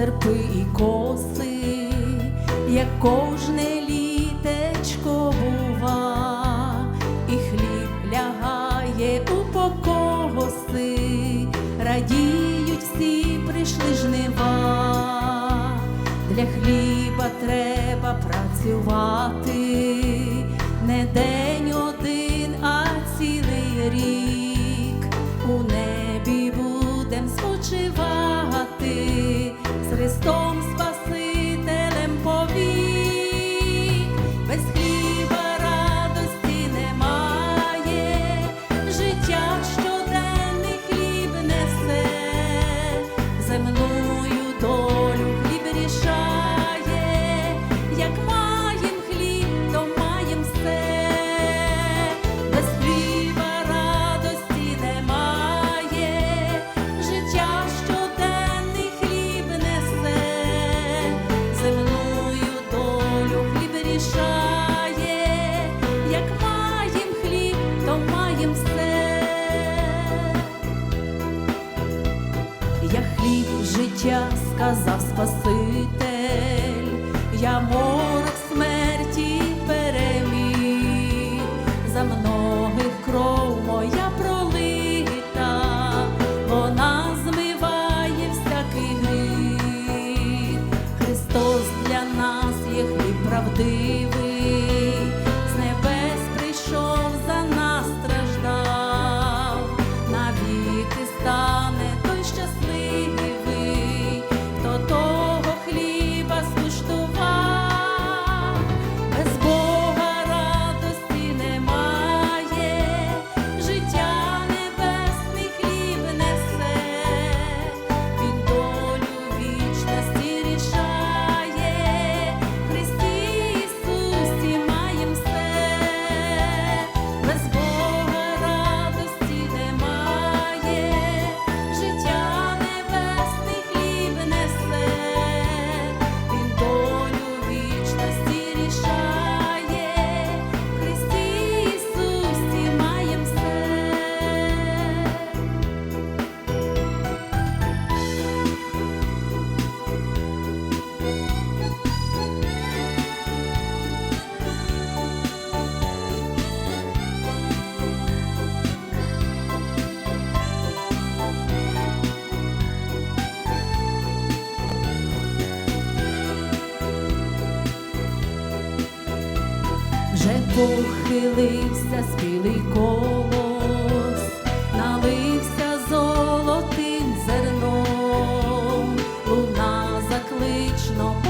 серпи і коси, як кожне літечко бува, і хліб лягає у покоси, радіють всі прийшли жнива, для хліба треба працювати, не день один, а цілий рік. життя сказав Спаситель, я ворог смерті переміг, за многих кров моя пролита, вона змиває всякий гріх. Христос для нас є хліб правдивий. вже похилився спілий колос, налився золотим зерном, луна заклично.